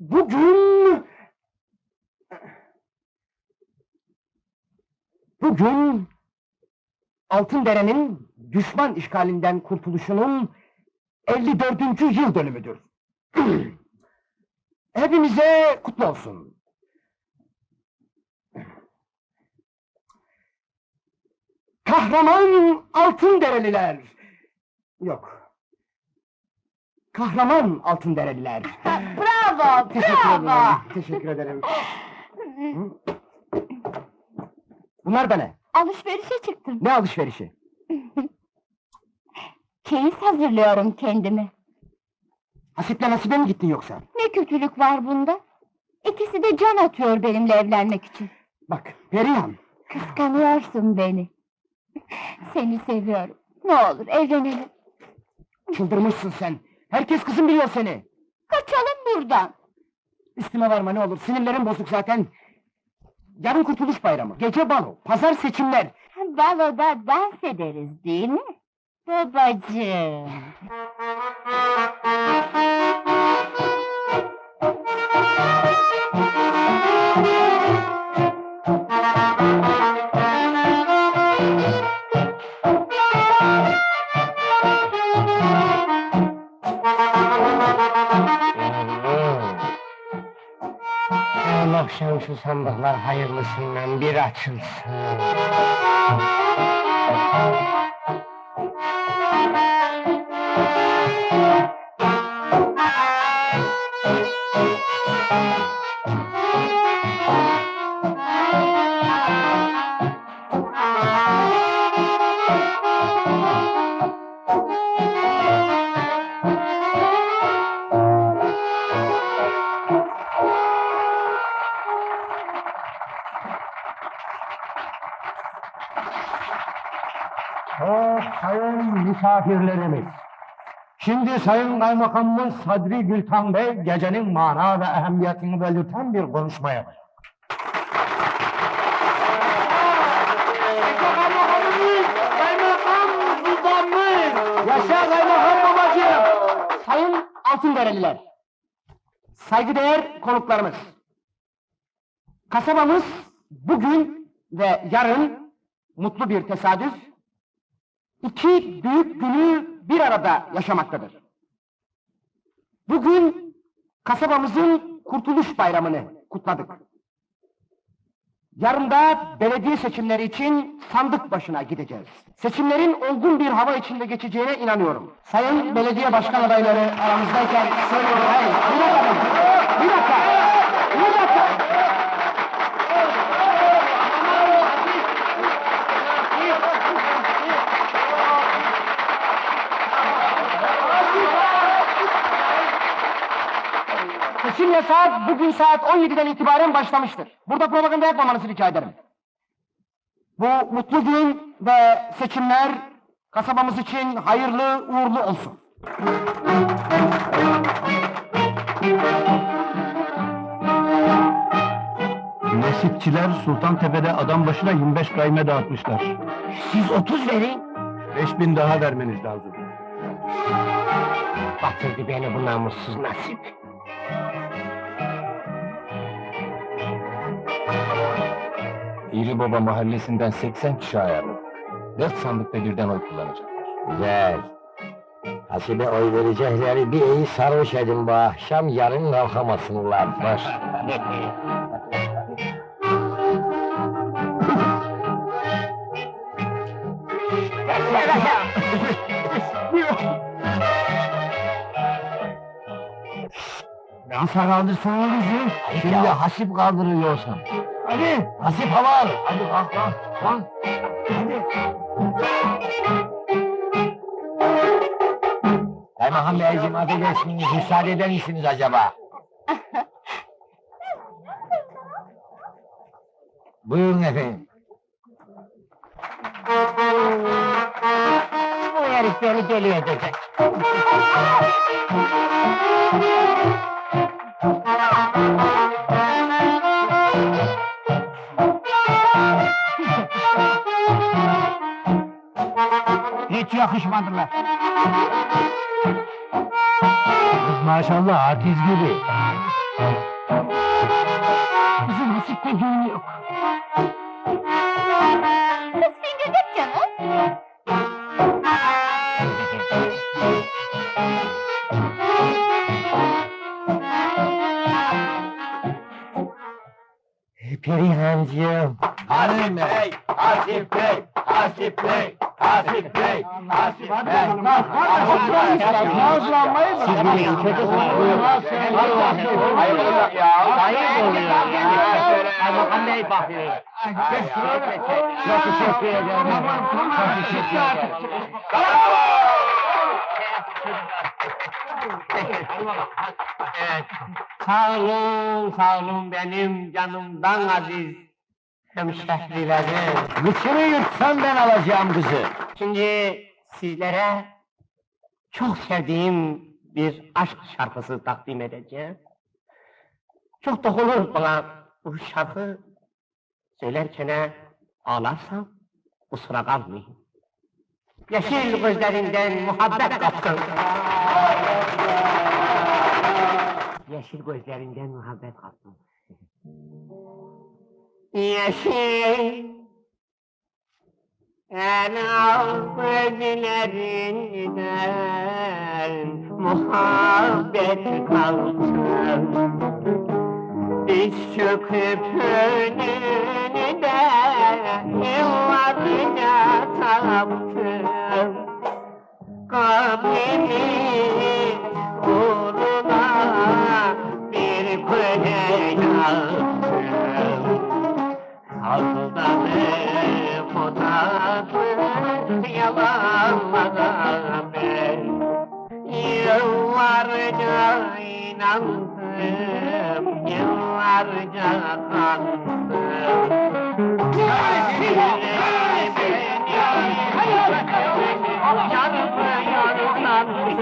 Bugün... Bugün... Altındere'nin düşman işgalinden kurtuluşunun 54. yıl dönümüdür. Hepimize kutlu olsun. Kahraman Altındereliler! Yok. Kahraman Altındereliler. Bravo, Teşekkür bravo. ederim. Teşekkür ederim. Hı? Bunlar da ne? Alışverişe çıktım. Ne alışverişi? Çeyiz hazırlıyorum kendime. Hasip'le Nasibe mi gittin yoksa? Ne kötülük var bunda? İkisi de can atıyor benimle evlenmek için. Bak, Perihan. Kıskanıyorsun beni. Seni seviyorum. Ne olur evlenelim. Çıldırmışsın sen. Herkes kızım biliyor seni. Kaçalım buradan. Üstüme varma ne olur. Sinirlerim bozuk zaten. Yarın kurtuluş bayramı. Gece balo. Pazar seçimler. Baloda dans ederiz değil mi? Babacığım. sandıklar hayırlısından bir açılsın. Misafirlerimiz. Şimdi Sayın Kaymakamımız Sadri Gültan Bey gecenin mana ve ehemmiyetini belirten bir konuşma yapacak. Yaşa kaymakam babacığım! Saygıdeğer konuklarımız! Kasabamız bugün ve yarın mutlu bir tesadüf, iki büyük günü bir arada yaşamaktadır. Bugün kasabamızın Kurtuluş Bayramı'nı kutladık. Yarın da belediye seçimleri için sandık başına gideceğiz. Seçimlerin olgun bir hava içinde geçeceğine inanıyorum. Sayın belediye başkan adayları aramızdayken söylüyorum. Hayır, bir dakika, bir dakika, Seçim yasağı bugün saat 17'den itibaren başlamıştır. Burada propaganda yapmamanızı rica ederim. Bu mutlu gün ve seçimler kasabamız için hayırlı uğurlu olsun. Nasipçiler Sultantepe'de adam başına 25 kayme dağıtmışlar. Siz 30 verin. 5000 daha vermeniz lazım. Batırdı beni bu namussuz nasip. İri Baba mahallesinden 80 kişi ayarladık. Dört sandıkta birden oy kullanacaklar. Güzel. Hasibe oy verecekleri bir iyi sarhoş edin bu akşam, yarın kalkamasınlar. Baş. Nasıl kaldırsana bizi? Şimdi hasip kaldırıyorsan. Hadi hasip hava al. Hadi kalk kalk. Kalk. Hadi. Kaymakam Beyciğim affedersiniz, müsaade eder misiniz acaba? Buyurun efendim. Bu herif beni deli edecek. Hiç yakışmadılar. Kız maşallah artist gibi. Bizim nasipte düğün yok. Kız fingirdik canım. Perihancığım. Hasim Bey, Hasim Bey, Hasim Bey, Hasim Bey, Hasim Bey. Nazlanmayı Siz bilin çocuklar. Hayır olacak ya. Hayır oluyor ya. Kaymakam Bey bakıyor. Çok teşekkür ederim. Çok teşekkür ederim. Sağ olun, sağ olun benim canımdan aziz hemşehrilerim. Gıçını yırtsan ben alacağım kızı. Şimdi sizlere çok sevdiğim bir aşk şarkısı takdim edeceğim. Çok da olur bana bu şarkı söylerken ağlarsam kusura kalmayın. Yeşil gözlerinden muhabbet kaptım. Yeşil gözlerinden muhabbet kaptım. Yeşil El gözlerinden muhabbet kalsın. Diz çöküp önünde yıllarca taptım Kabrimin Tatlı yalanlara ben Yıllarca inandım, yıllarca kandım. Yanmıyor sandım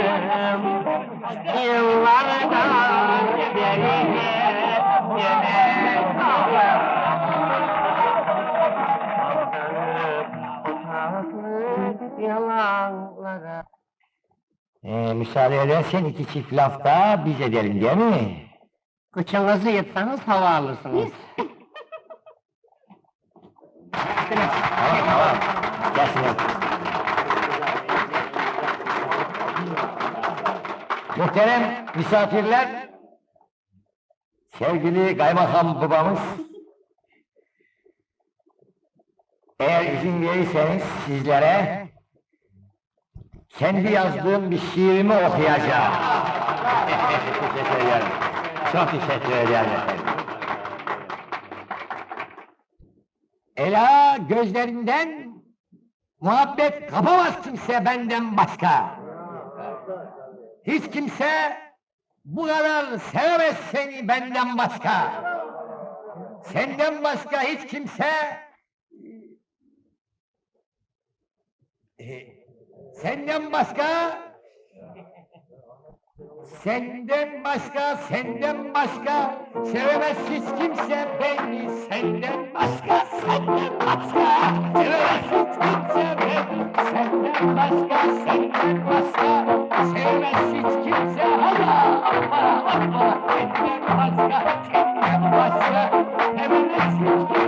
Yıllardan beri yine yalanlara Ee, müsaade edersen iki çift laf daha biz edelim değil mi? Kıçınızı yırtsanız hava alırsınız. Tamam tamam. Gelsin hadi. Muhterem misafirler, sevgili kaymakam babamız, eğer izin verirseniz sizlere kendi yazdığım bir şiirimi okuyacağım. teşekkür ederim. Çok teşekkür ederim efendim. Ela gözlerinden muhabbet kapamaz kimse benden başka. Hiç kimse bu kadar sevemez seni benden başka. Senden başka hiç kimse e, senden başka Senden başka, senden başka sevemez hiç kimse beni. Senden başka, senden başka sevemez hiç kimse beni. Senden başka, senden başka sevemez hiç kimse. Allah, Allah, Allah. Senden başka, senden başka sevemez hiç kimse